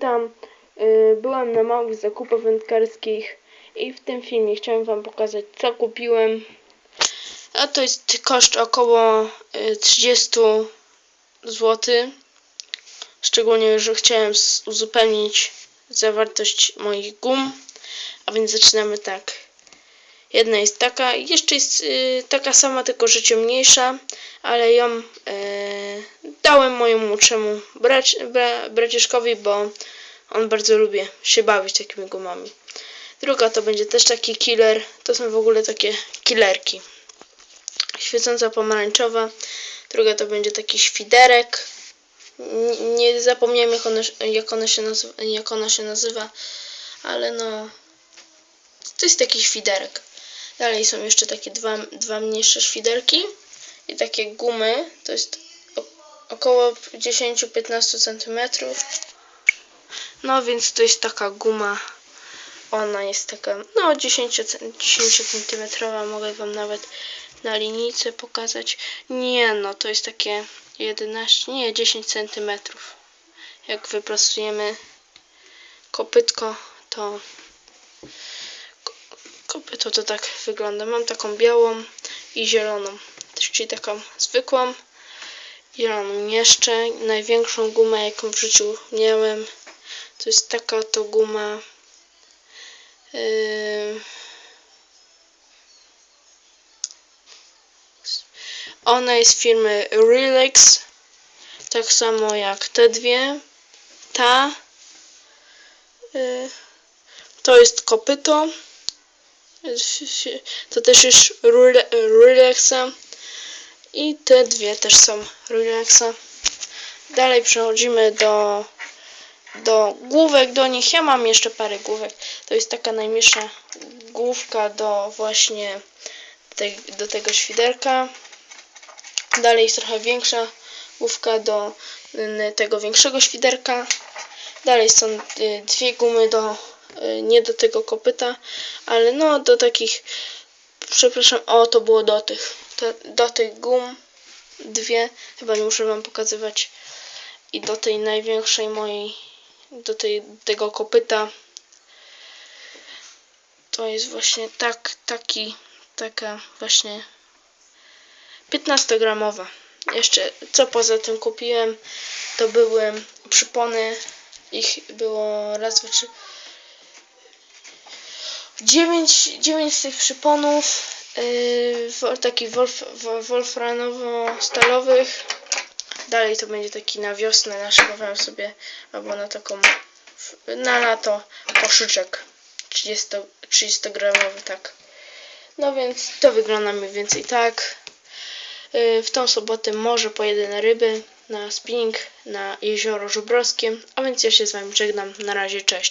Tam y, byłem na małych zakupach wędkarskich i w tym filmie chciałem Wam pokazać co kupiłem. A to jest koszt około y, 30 zł. Szczególnie, że chciałem uzupełnić zawartość moich gum. A więc zaczynamy tak. Jedna jest taka, jeszcze jest y, taka sama, tylko że ciemniejsza, ale ją y, dałem mojemu młodszemu braci, bra, braciszkowi, bo on bardzo lubi się bawić takimi gumami. Druga to będzie też taki killer. To są w ogóle takie killerki. Świecąca pomarańczowa. Druga to będzie taki świderek. N- Nie zapomniałem jak ona, jak ona, się, nazywa, jak ona się nazywa, ale no to jest taki świderek. Dalej są jeszcze takie dwa, dwa mniejsze świderki i takie gumy. To jest około 10-15 cm. No więc to jest taka guma. Ona jest taka, no 10, cen- 10 cm. Mogę Wam nawet na linijce pokazać. Nie, no to jest takie 11, nie 10 cm. Jak wyprostujemy kopytko, to kopyto to tak wygląda. Mam taką białą i zieloną. Czyli taką zwykłą. Zieloną jeszcze. Największą gumę, jaką w życiu miałem. To jest taka to guma. Yy... Ona jest firmy Relax. Tak samo jak te dwie. Ta. Yy... To jest kopyto. To też jest Rela- Relaxa. I te dwie też są Relaxa. Dalej przechodzimy do do główek do nich. Ja mam jeszcze parę główek. To jest taka najmniejsza główka do właśnie te, do tego świderka. Dalej jest trochę większa główka do tego większego świderka. Dalej są y, dwie gumy do nie do tego kopyta, ale no do takich przepraszam, o to było do tych do tych gum dwie, chyba nie muszę wam pokazywać i do tej największej mojej do tej, tego kopyta. To jest właśnie tak, taki, taka właśnie 15 gramowa. Jeszcze co poza tym kupiłem, to były przypony. Ich było raz, dwa, trzy. 9, 9 z tych przyponów yy, takich wolf, wo- wolfranowo-stalowych. Dalej to będzie taki na wiosnę naszykowałem sobie albo na taką na lato koszyczek 30, 30 gramowy, tak. No więc to wygląda mniej więcej tak. Yy, W tą sobotę może pojedę na ryby, na spinning, na jezioro Żubrowskie, a więc ja się z Wami żegnam. Na razie, cześć.